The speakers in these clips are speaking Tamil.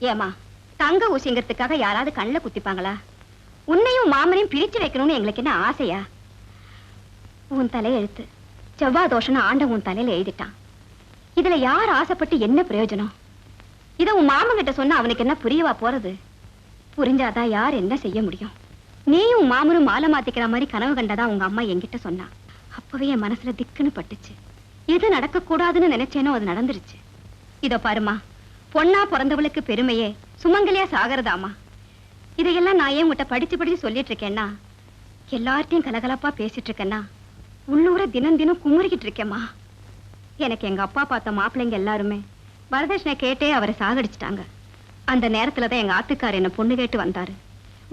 ஏமா தங்க ஊசிங்கிறதுக்காக யாராவது கண்ணில் குத்திப்பாங்களா? உன்னையும் மாமனையும் பிரிச்சு வைக்கணும்னு எங்களுக்கு என்ன ஆசையா? உன் தலையெழுத்து செவ்வாய் தோஷம்னு ஆண்ட உன் தலையில எழுதிட்டான். இதுல யார் ஆசைப்பட்டு என்ன பிரயோஜனம்? இதை உன் மாமன் கிட்ட சொன்னா அவனுக்கு என்ன புரியவா போறது? புரிஞ்சாதான் யார் என்ன செய்ய முடியும்? நீயும் மாமனும் மாலை மாத்திக்கிற மாதிரி கனவு கண்டதா உங்க அம்மா என்கிட்ட சொன்னா. அப்பவே என் மனசுல திக்குன்னு பட்டுச்சு. எது நடக்க கூடாதுன்னு நினைச்சேனோ அது நடந்துருச்சு. இதோ பாருமா பொண்ணா பிறந்தவளுக்கு பெருமையே சுமங்கலியா சாகிறதாமா? இதையெல்லாம் நான் ஏன் உங்கள்கிட்ட படிச்சு படிச்சு சொல்லிட்டு இருக்கேன்னா? எல்லார்ட்டையும் கலகலப்பா பேசிட்டு இருக்கேன்னா? உள்ளூர தினம் தினம் குமுறிக்கிட்டு இருக்கேம்மா. எனக்கு எங்க அப்பா பார்த்த மாப்பிள்ளைங்க எல்லாருமே வரதட்சணை கேட்டே அவரை சாகடிச்சிட்டாங்க. அந்த நேரத்துல தான் எங்க ஆத்துக்கார் என்ன பொண்ணு கேட்டு வந்தாரு.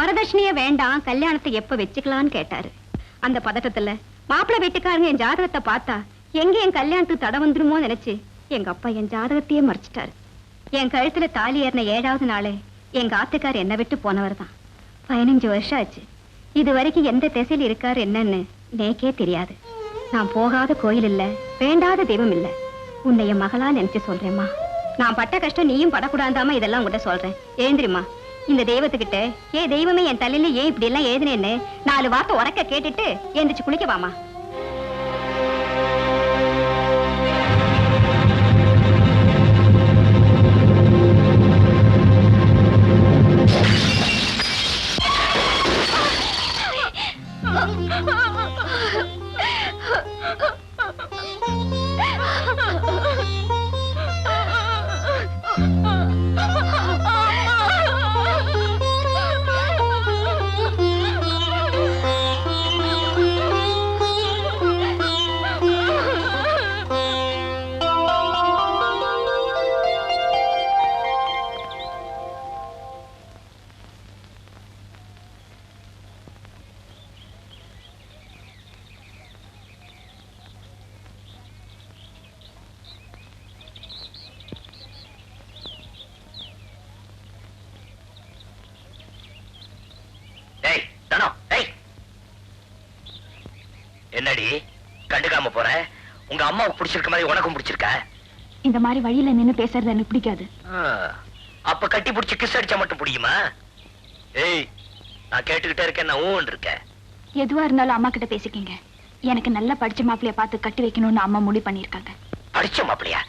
வரதட்சணையே வேண்டாம் கல்யாணத்தை எப்ப வச்சுக்கலான்னு கேட்டாரு. அந்த பதட்டத்துல மாப்பிள்ளை வீட்டுக்காரங்க என் ஜாதகத்தை பார்த்தா எங்க என் கல்யாணத்துக்கு தடை வந்துருமோ நினைச்சு எங்க அப்பா என் ஜாதகத்தையே மறைச்சிட்டாரு. என் கழுத்துல தாலி ஏறின ஏழாவது நாளே எங்க ஆத்துக்கார் என்னை விட்டு போனவர் தான். பதினஞ்சு வருஷம் ஆச்சு. இது வரைக்கும் எந்த திசையில் இருக்காரு என்னன்னு நேக்கே தெரியாது. நான் போகாத கோயில் இல்ல வேண்டாத தெய்வம் இல்ல. உன்னை என் மகளா நினைச்சு சொல்றேம்மா. நான் பட்ட கஷ்டம் நீயும் படக்கூடாதாம இதெல்லாம் உங்கள்கிட்ட சொல்றேன். எழுந்திரிம்மா இந்த தெய்வத்துக்கிட்ட ஏ தெய்வமே என் தலையில ஏன் இப்படி எல்லாம் எழுதுனேன்னு நாலு வார்த்தை உறக்க கேட்டுட்டு எந்திரிச்சு குளிக்க வாமா என்னடி கண்டுக்காம போற. உங்க அம்மாவுக்கு பிடிச்சிருக்க மாதிரி உனக்கும் பிடிச்சிருக்கா? இந்த மாதிரி வழியில நின்னு பேசுறது எனக்கு பிடிக்காது. அப்ப கட்டி பிடிச்சி கிஸ் அடிச்சா மட்டும் பிடிக்குமா? ஏய் நான் கேட்டுக்கிட்டே இருக்கேன் நான் ஊன் இருக்கேன் எதுவா இருந்தாலும் அம்மா கிட்ட பேசிக்கிங்க. எனக்கு நல்லா படிச்ச மாப்பிளைய பார்த்து கட்டி வைக்கணும்னு அம்மா முடிவு பண்ணிருக்காங்க படிச்ச மாப்பிளையா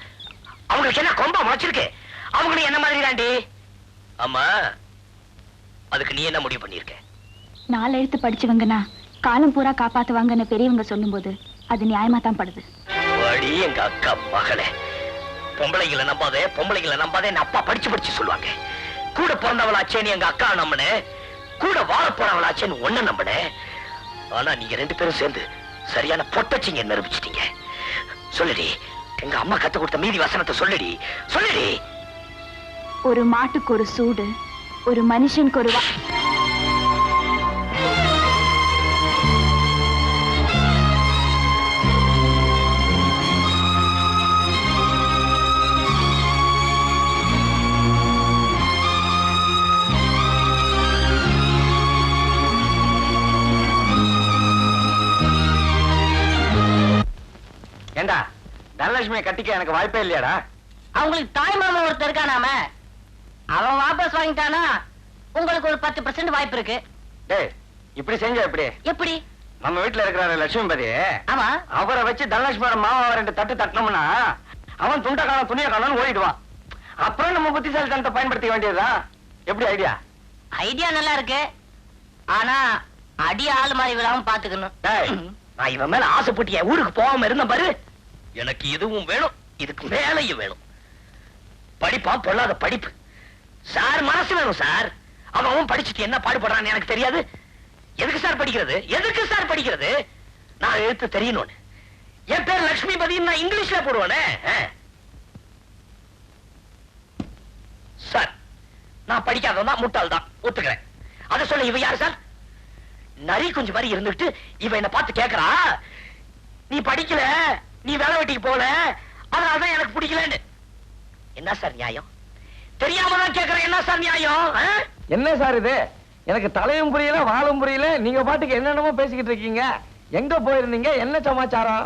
அவங்களுக்கு என்ன கொம்பா முளைச்சிருக்கு? அவங்களும் என்ன மாதிரி தாண்டி? ஆமா அதுக்கு நீ என்ன முடிவு பண்ணிருக்க நாலு எழுத்து படிச்சவங்கன்னா காலம் பூரா காப்பாத்துவாங்கன்னு பெரியவங்க சொல்லும்போது அது நியாயமா தான் படுது. அடி எங்க அக்கா மகளே. பொம்பளைங்களை நம்பாதே பொம்பளைங்களை நம்பாதே என் அப்பா படிச்சு படிச்சு சொல்லுவாங்க. கூட பிறந்தவளாச்சேன்னு எங்க அக்கா நம்பினே. கூட வாழ போறவளாச்சேன்னு ஒண்ணு நம்பினே. ஆனா நீங்க ரெண்டு பேரும் சேர்ந்து சரியான பொட்டச்சிங்க நிரூபிச்சிட்டீங்க. சொல்லுடி எங்க அம்மா கத்து கொடுத்த மீதி வசனத்தை சொல்லுடி சொல்லுடி. ஒரு மாட்டுக்கு ஒரு சூடு ஒரு மனுஷனுக்கு ஒரு தனலட்சுமியை கட்டிக்க எனக்கு வாய்ப்பே இல்லையாடா? அவங்களுக்கு தாய் மாமன் ஒருத்தர் இருக்கானாம. அவன் வாபஸ் வாங்கிட்டானா? உங்களுக்கு ஒரு பத்து பர்சன்ட் வாய்ப்பு இருக்கு. டேய் இப்படி செஞ்ச எப்படி? எப்படி? நம்ம வீட்டுல இருக்கிறாரு லட்சுமிபதி. ஆமா. அவரை வச்சு தனலட்சுமியோட மாமாவை ரெண்டு தட்டு தட்டினோம்னா அவன் துண்ட காலம் துணிய காலம்னு ஓடிடுவான். அப்புறம் நம்ம புத்திசாலித்தனத்தை பயன்படுத்திக்க வேண்டியதுதான். எப்படி ஐடியா ஐடியா நல்லா இருக்கு. ஆனா அடி ஆள் மாதிரி விழாம பாத்துக்கணும். நான் இவன் மேல ஆசைப்பட்டு என் ஊருக்கு போகாம இருந்த பாரு. எனக்கு இதுவும் வேணும் இதுக்கு வேலையும் வேணும். படிப்பா பொல்லாத படிப்பு. சார் மனசு வேணும் சார். அவன் படிச்சுட்டு என்ன பாடுபடுறான்னு எனக்கு தெரியாது. எதுக்கு சார் படிக்கிறது? எதுக்கு சார் படிக்கிறது? நான் எழுத்து தெரியணும்னு. என் பேர் லட்சுமிபதி நான் இங்கிலீஷ்ல போடுவானே. சார் நான் படிக்காதவன் தான் முட்டாள் தான். ஒத்துக்கிறேன். அதை சொல்ல இவ யாரு சார்? நரி கொஞ்சம் மாதிரி இருந்துட்டு இவ என்ன பார்த்து கேட்கறா நீ படிக்கல. நீ வேலை வெட்டிக்கு போல அதனாலதான் எனக்கு பிடிக்கலன்னு. என்ன சார் நியாயம்? தெரியாம தான் கேக்குறேன். என்ன சார் நியாயம்? என்ன சார் இது? எனக்கு தலையும் புரியல வாழும் புரியல. நீங்க பாட்டுக்கு என்னென்னமோ பேசிக்கிட்டு இருக்கீங்க. எங்க போயிருந்தீங்க? என்ன சமாச்சாரம்?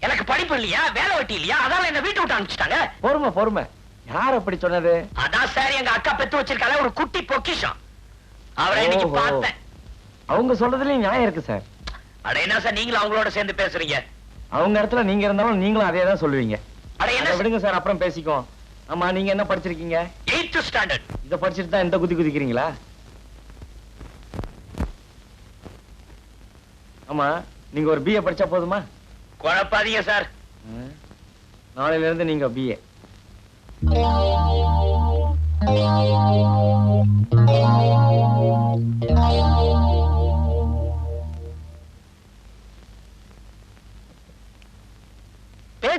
எனக்கு படிப்பு இல்லையா? வேலை வெட்டி இல்லையா? அதால என்ன வீட்டு விட்டு அனுப்பிச்சிட்டாங்க. பொறுமை பொறுமை. யார் அப்படி சொன்னது? அதான் சார் எங்க அக்கா பெத்து வச்சிருக்கால ஒரு குட்டி பொக்கிஷம். அவரை இன்னைக்கு. பார்த்தேன். அவங்க சொல்றதுலயும் நியாயம் இருக்கு சார். அட என்ன சார் நீங்களும் அவங்களோட சேர்ந்து பேசுறீங்க? அவங்க இடத்துல நீங்க இருந்தாலும் நீங்களும் அதே தான் சொல்லுவீங்க. அட என்ன அதை விடுங்க சார் அப்புறம் பேசிக்கோ ஆமா நீங்க என்ன படிச்சிருக்கீங்க? எயித்து ஸ்டாண்டர்ட் இத படிச்சிட்டு தான் இந்த குதி குதிக்கிறீங்களா? ஆமா நீங்க ஒரு பிஏ படிச்சா போதுமா? குழப்பாதீங்க சார். நாளையில இருந்து நீங்க பிஏ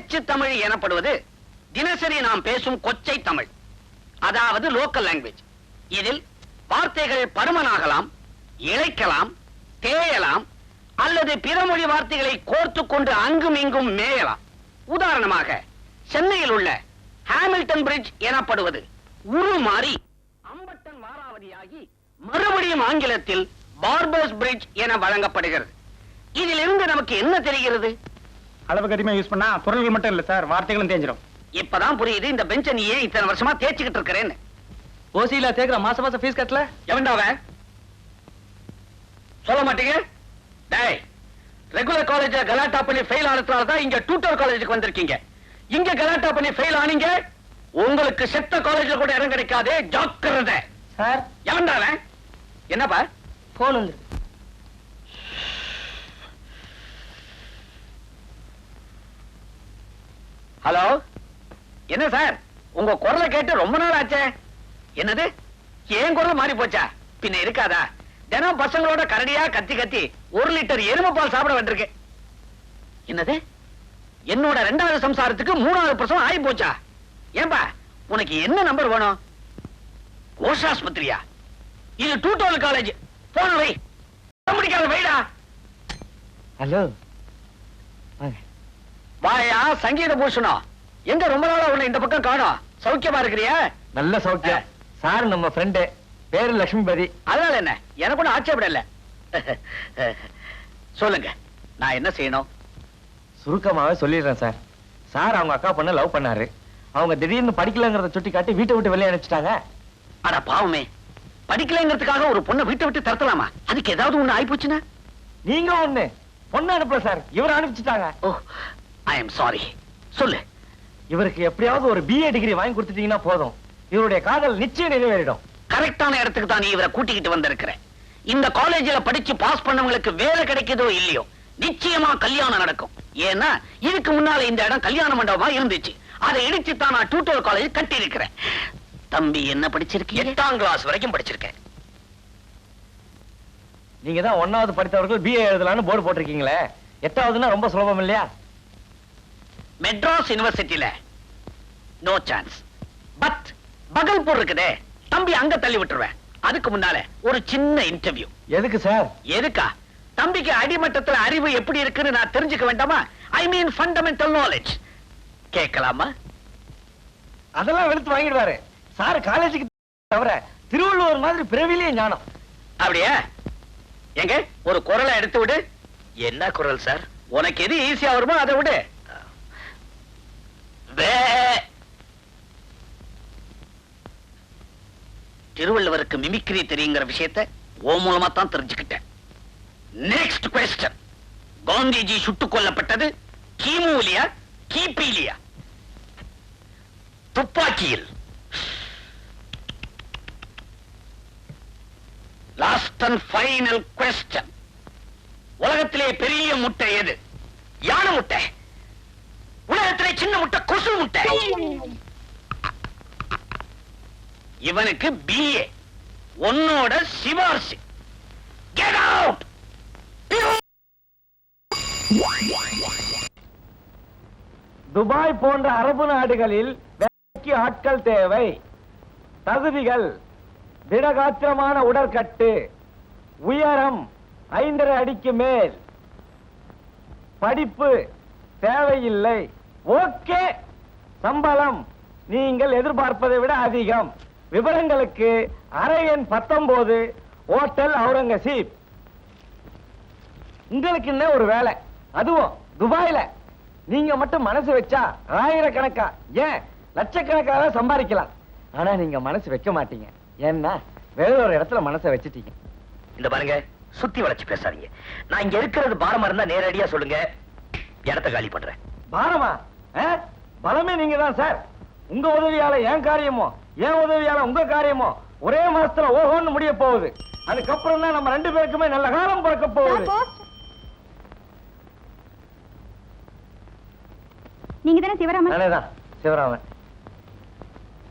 பேச்சு தமிழ் எனப்படுவது தினசரி நாம் பேசும் கொச்சை தமிழ் அதாவது லோக்கல் லாங்குவேஜ் இதில் வார்த்தைகள் பருமனாகலாம் இழைக்கலாம் தேயலாம் அல்லது பிற மொழி வார்த்தைகளை கோர்த்து கொண்டு அங்கும் இங்கும் மேயலாம். உதாரணமாக சென்னையில் உள்ள ஹாமில்டன் பிரிட்ஜ் எனப்படுவது உருமாறி அம்பட்டன் வாராவதியாகி மறுபடியும் ஆங்கிலத்தில் பார்பர்ஸ் பிரிட்ஜ் என வழங்கப்படுகிறது. இதிலிருந்து நமக்கு என்ன தெரிகிறது? அளவுக்கு அதிகமா யூஸ் பண்ணா பொருள்கள் மட்டும் இல்ல சார் வார்த்தைகளும் தேஞ்சிரும். இப்பதான் புரியுது இந்த பெஞ்ச நீ ஏன் இத்தனை வருஷமா தேய்ச்சிக்கிட்டு இருக்கிறேன்னு. ஓசியில தேக்குற மாச மாசம் ஃபீஸ் கட்டல? எவன்டாவ சொல்ல மாட்டீங்க? டேய் ரெகுலர் காலேஜ்ல கலாட்டா பண்ணி ஃபெயில் ஆனதுனால தான் இங்க டூட்டர் காலேஜுக்கு வந்திருக்கீங்க. இங்க கலாட்டா பண்ணி ஃபெயில் ஆனீங்க உங்களுக்கு செத்த காலேஜ்ல கூட இடம் கிடைக்காது ஜாக்கிரதை. சார். எவன்டாவ என்னப்பா? போன் வந்து ஹலோ? என்ன சார்? உங்க குரலை கேட்டு ரொம்ப நாள் ஆச்சே. என்னது? ஏன் குரல் மாறி போச்சா? பின்ன இருக்காதா? தினம் பசங்களோட கரடியா கத்தி கத்தி ஒரு லிட்டர் எருமை பால் சாப்பிட வேண்டியிருக்கு என்னது? என்னோட ரெண்டாவது சம்சாரத்துக்கு மூணாவது பிரசவம் ஆகி போச்சா? ஏன்பா உனக்கு என்ன நம்பர் வேணும்? கோஷாஸ்பத்திரியா? இது டூ டோல் காலேஜ் போன வை. முடிக்காத வைடா ஹலோ? வாயா சங்கீத பூஷணம் எங்க ரொம்ப நாளா உன்னை இந்த பக்கம் காணோம். சௌக்கியமா இருக்கிறியா? நல்ல சௌக்கியம். சார் நம்ம ஃப்ரெண்டு பேரு லட்சுமிபதி அதனால என்ன? எனக்கு ஒன்றும் ஆட்சேபம் இல்ல சொல்லுங்க நான் என்ன செய்யணும்? சுருக்கமாவே சொல்லிடுறேன் சார். சார் அவங்க அக்கா பொண்ண லவ் பண்ணாரு. அவங்க திடீர்னு படிக்கலங்கிறத சுட்டி காட்டி வீட்டை விட்டு வெளியே அனுப்பிச்சிட்டாங்க. அட பாவமே. படிக்கலைங்கிறதுக்காக ஒரு பொண்ணை வீட்டை விட்டு தரத்தலாமா அதுக்கு ஏதாவது ஒண்ணு ஆயிப்போச்சுன்னா? நீங்க ஒண்ணு. பொண்ணு அனுப்பல சார். இவர் அனுப்பிச்சிட்டாங்க. ஓ ஐ எம் சாரி சொல்லு. இவருக்கு எப்படியாவது ஒரு பிஏ டிகிரி வாங்கி கொடுத்துட்டீங்கன்னா போதும். இவருடைய காதல் நிச்சயம் நிறைவேறிடும். கரெக்டான இடத்துக்கு தான் நீ இவரை கூட்டிக்கிட்டு வந்திருக்கிற. இந்த காலேஜ்ல படிச்சு பாஸ் பண்ணவங்களுக்கு வேலை கிடைக்குதோ இல்லையோ நிச்சயமா கல்யாணம் நடக்கும். ஏன்னா இதுக்கு முன்னால இந்த இடம் கல்யாண மண்டபமா இருந்துச்சு. அதை இடிச்சு தான் நான் டூட்டோர் காலேஜ் கட்டி இருக்கிறேன் தம்பி என்ன படிச்சிருக்கீங்க? எட்டாம் கிளாஸ் வரைக்கும் படிச்சிருக்கேன். நீங்க தான் ஒன்னாவது படித்தவர்கள் பிஏ எழுதலாம்னு போர்டு போட்டிருக்கீங்களே. எட்டாவதுன்னா ரொம்ப சுலபம் இல்லையா? மெட்ராஸ் யூனிவர்சிட்டியில நோ சான்ஸ் பட் பகல்பூர் இருக்குதே தம்பி அங்க தள்ளி விட்டுருவேன். அதுக்கு முன்னால ஒரு சின்ன இன்டர்வியூ எதுக்கு சார் எதுக்கா? தம்பிக்கு அடிமட்டத்துல அறிவு எப்படி இருக்குன்னு நான் தெரிஞ்சுக்க வேண்டாமா? ஐ மீன் ஃபண்டமெண்டல் நாலேஜ் கேட்கலாமா? அதெல்லாம் வெளுத்து வாங்கிடுவாரு. சார் காலேஜுக்கு தவிர திருவள்ளுவர் மாதிரி பிறவிலேயே ஞானம். அப்படியா? எங்க? ஒரு குரலை எடுத்து விடு. என்ன குரல் சார் உனக்கு எது ஈஸியா வருமோ அதை விடு. திருவள்ளுவருக்கு மிமிக்ரி தெரியுங்கிற விஷயத்தை ஓ மூலமா தான் தெரிஞ்சுக்கிட்டேன். நெக்ஸ்ட் கொஸ்டன் காந்திஜி சுட்டுக் கொல்லப்பட்டது கிமுலியா கிபிலியா துப்பாக்கியில். லாஸ்ட் அண்ட் ஃபைனல் கொஸ்டன் உலகத்திலே பெரிய முட்டை எது? யானை முட்டை. உலகத்திலே சின்ன முட்டை கொசு முட்டை. இவனுக்கு பிஏ உன்னோட சிபார்சு. கெட் அவுட் துபாய் போன்ற அரபு நாடுகளில் வேலைக்கு ஆட்கள் தேவை. தகுதிகள் திடகாத்திரமான உடற்கட்டு உயரம் ஐந்தரை அடிக்கு மேல். படிப்பு தேவையில்லை. ஓகே. சம்பளம். நீங்கள் எதிர்பார்ப்பதை விட அதிகம். விவரங்களுக்கு அரை எண் பத்தொன்பது ஹோட்டல் அவுரங்கசீப். உங்களுக்கு என்ன ஒரு வேலை. அதுவும் துபாயில. நீங்க மட்டும் மனசு வச்சா ஆயிரக்கணக்கா? ஏன்? லட்சக்கணக்காக சம்பாதிக்கலாம். ஆனா நீங்க மனசு வைக்க மாட்டீங்க. ஏன்னா வேற ஒரு இடத்துல மனசை வச்சுட்டீங்க. இந்த பாருங்க சுத்தி வளைச்சு பேசாதீங்க. நான் இங்க இருக்கிறது பாரமா இருந்தா நேரடியா சொல்லுங்க. இடத்த காலி பண்றேன். பாரமா? ஆ? பலமே நீங்க தான் சார். உங்க உதவியால என் காரியமோ என் உதவியால உங்க காரியமோ ஒரே மாசத்துல ஓஹோன்னு முடிய போகுது. அதுக்கப்புறம் தான் நம்ம ரெண்டு பேருக்குமே நல்ல காலம் பிறக்க போகுது. நீங்க தானே சிவராமன்? நானேதான் சிவராமன்.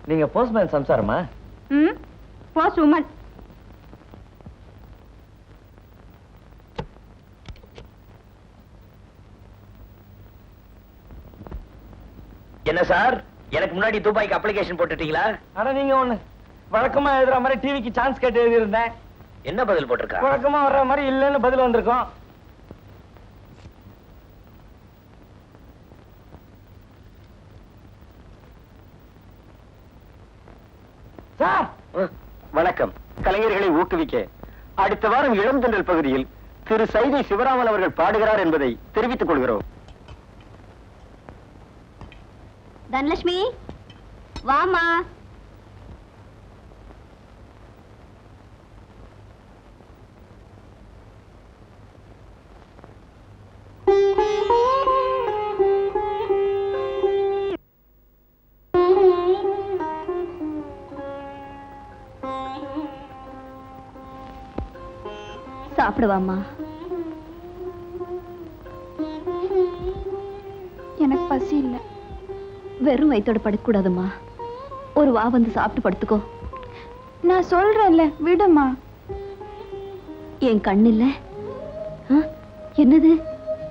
நீங்க போஸ்ட்மேன் சம்சாரமா? ம்? போஸ்ட் உமன் என்ன சார்? எனக்கு முன்னாடி துபாய்க்கு அப்ளிகேஷன் போட்டுட்டீங்களா? ஆனா நீங்க ஒண்ணு. வழக்கமா எழுதுற மாதிரி டிவிக்கு சான்ஸ் கேட்டு எழுதியிருந்தேன். என்ன பதில் போட்டிருக்கா? வழக்கமா வர்ற மாதிரி இல்லைன்னு பதில் வந்திருக்கோம். சார்! வணக்கம். கலைஞர்களை ஊக்குவிக்க அடுத்த வாரம் இளந்தண்டல் பகுதியில் திரு சைதை சிவராமன் அவர்கள் பாடுகிறார் என்பதை தெரிவித்துக் கொள்கிறோம். தனலட்சுமி வாமா சாப்பிடுவாம்மா. எனக்கு பசி இல்லை. வெறும் வயிற்றோட படுக்கக்கூடாதுமா ஒரு வா வந்து சாப்பிட்டு படுத்துக்கோ. நான் சொல்றேன்ல விடுமா என் கண்ணு இல்ல ஆ, என்னது?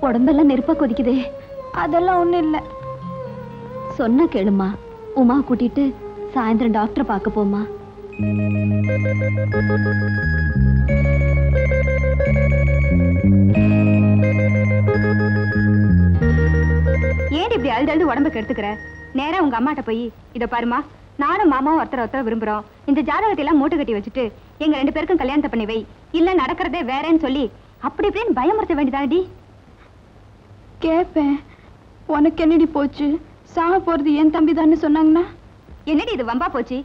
உடம்பெல்லாம் நெருப்பா கொதிக்குதே. அதெல்லாம் ஒண்ணு இல்லை. சொன்ன கேளுமா உமா கூட்டிட்டு சாயந்தரம் டாக்டர் பார்க்க போமா ஏன் இப்படி அழுது அழுது உடம்புக்கு கெடுத்துக்கிற? நேரா உங்க அம்மாட்ட போய் இத பாருமா நானும் மாமாவும் ஒருத்தர் ஒருத்தர் விரும்புறோம். இந்த ஜாதகத்தை எல்லாம் மூட்டை கட்டி வச்சுட்டு எங்க ரெண்டு பேருக்கும் கல்யாணத்தை பண்ணி வை. இல்ல நடக்கிறதே வேறேன்னு சொல்லி அப்படி இப்படின்னு பயமுறுத்த வேண்டியதாடி கேட்பேன் உனக்கு என்னடி போச்சு? சாக போறது என் தம்பி தானே சொன்னாங்கன்னா? என்னடி இது வம்பா போச்சு?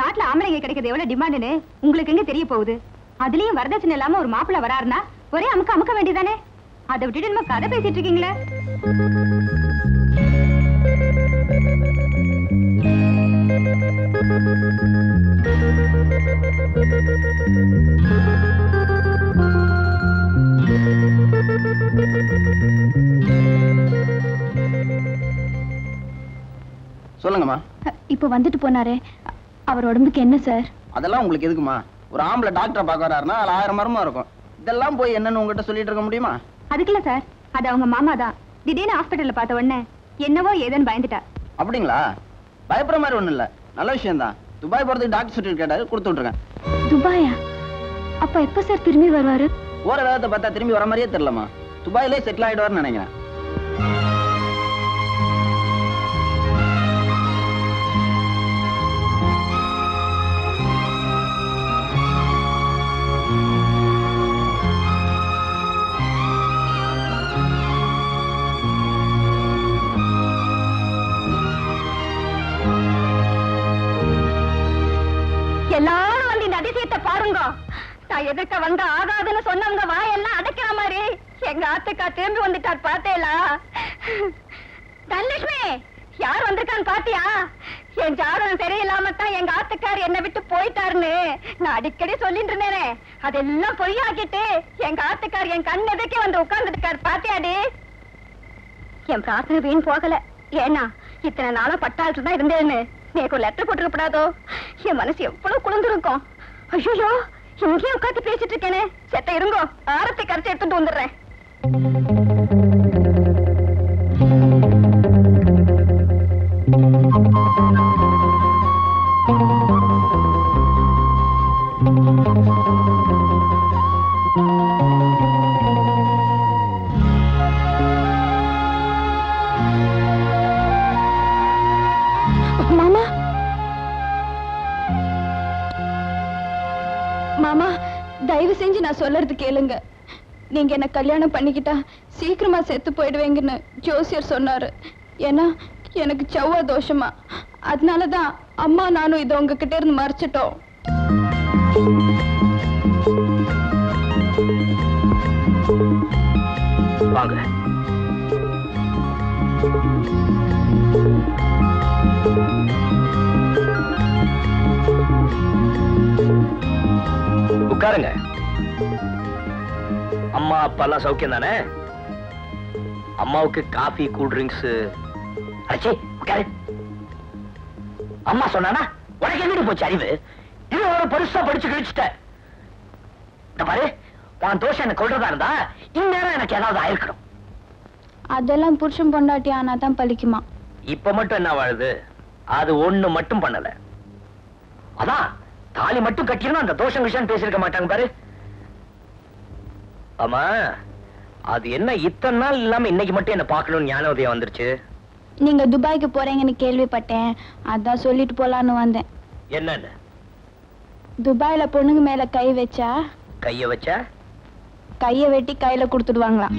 நாட்டுல ஆம்பளைங்க கிடைக்கிறது எவ்வளவு டிமாண்டுன்னு உங்களுக்கு எங்க தெரிய போகுது? அதுலயும் வரதட்சணை இல்லாம ஒரு மாப்பிள்ளை வராருன்னா ஒரே அமுக்க அமுக்க வேண்டியதானே அதை விட்டுட்டு நம்ம கதை பேசிட்டு இருக்கீங்களே? சொல்லுங்கம்மா. இப்போ வந்துட்டு போனாரே. அவர் உடம்புக்கு என்ன சார்? அதெல்லாம் உங்களுக்கு எதுக்குமா? ஒரு ஆம்பளை டாக்டரை பார்க்க வராருன்னா அதுல ஆயிரம் மரமா இருக்கும். இதெல்லாம் போய் என்னன்னு உங்ககிட்ட சொல்லிட்டு இருக்க முடியுமா? அதுக்குல்ல சார். அது அவங்க மாமா தான். திடீர்னு ஹாஸ்பிட்டல்ல பார்த்த உடனே என்னவோ ஏதோன்னு பயந்துட்டா. அப்படிங்களா? பயப்படுற மாதிரி ஒண்ணும் இல்ல. நல்ல விஷயம் தான் துபாய் போறதுக்கு டாக்டர் சர்டிஃபிகேட் கேட்டாரு கொடுத்து விட்டுருக்கேன். துபாயா? அப்ப எப்ப சார் திரும்பி வருவாரு? போற வேகத்தை பார்த்தா திரும்பி வர மாதிரியே தெரியலமா துபாயிலே செட்டில் ஆயிடுவாருன்னு நினைக்கிறேன். நான் எதுக்க வந்த ஆகாதுன்னு சொன்னவங்க வாயெல்லாம் அடைக்கிற மாதிரி எங்க ஆத்துக்கா திரும்பி வந்துட்டார் பார்த்தேலா? தனலட்சுமி யார் வந்திருக்கான்னு பாத்தியா? என் ஜாதகம் சரியில்லாம தான் எங்க ஆத்துக்கார் என்னை விட்டு போயிட்டாருன்னு நான் அடிக்கடி சொல்லிட்டு இருந்தேனே. அதெல்லாம் பொய்யாக்கிட்டு எங்க ஆத்துக்கார் என் கண் எதுக்கே வந்து உட்கார்ந்துருக்காரு பாத்தியாடி? என் பிரார்த்தனை வீண் போகல. ஏன்னா இத்தனை நாளும் பட்டாளத்துல தான் இருந்தேன்னு. எனக்கு ஒரு லெட்டர் போட்டுக்கப்படாதோ என் மனசு எவ்வளவு குளிர்ந்திருக்கும். ஐயோ இங்கே உட்காந்து பேசிட்டு இருக்கேனே. செத்த இருங்கோ. ஆரத்தை கரைச்சி எடுத்துட்டு வந்துடுறேன். மாமா தயவு செஞ்சு நான் சொல்றது கேளுங்க. நீங்க என்ன கல்யாணம் பண்ணிக்கிட்டா சீக்கிரமா செத்து போயிடுவீங்கன்னு ஜோசியர் சொன்னாரு. ஏன்னா எனக்கு செவ்வா தோஷமா. அதனாலதான் அம்மா நானும் இதை உங்ககிட்ட இருந்து மறைச்சிட்டோம். வாங்க. உட்காருங்க. அம்மா அப்பா எல்லாம் சௌக்கியம் தானே? அம்மாவுக்கு காஃபி கூல் ட்ரிங்க்ஸ் அச்சே உட்காரு. அம்மா சொன்னானா உனக்கு எங்கிட்டு போச்சு அறிவு? இது ஒரு பெருசா படிச்சு கிழிச்சிட்ட. இந்த பாரு உன் தோஷம் எனக்கு கொள்றதா இருந்தா இந்நேரம் எனக்கு ஏதாவது ஆயிருக்கணும். அதெல்லாம் புருஷன் பொண்டாட்டி ஆனா தான் பலிக்குமா இப்ப மட்டும் என்ன வாழுது? அது ஒண்ணு மட்டும் பண்ணல. அதான் தாலி மட்டும் கட்டிருந்தா அந்த தோஷம் விஷயம் பேசியிருக்க மாட்டாங்க பாரு. ஆமா அது என்ன இத்தனை நாள் இல்லாம இன்னைக்கு மட்டும் என்ன பார்க்கணும்னு ஞான உதயம் வந்துருச்சு? நீங்க துபாய்க்கு போறீங்கன்னு கேள்விப்பட்டேன். அதான் சொல்லிட்டு போலான்னு வந்தேன். என்னன்னு? துபாயில பொண்ணுங்க மேல கை வச்சா? கைய வச்சா? கைய வெட்டி கையில கொடுத்துடுவாங்களாம்.